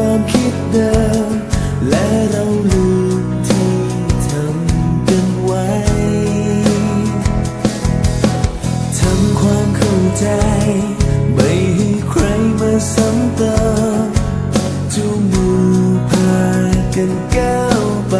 ความคิดเดิม และเราลืมที่ทำกันไว้ทำความเข้าใจ ไม่ให้ใครมาซ้ำเติมจูงมือพากันก้าวไป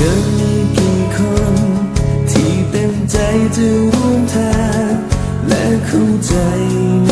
จะมีกี่คน ที่เต็มใจจะร่วมทางและเข้าใจใน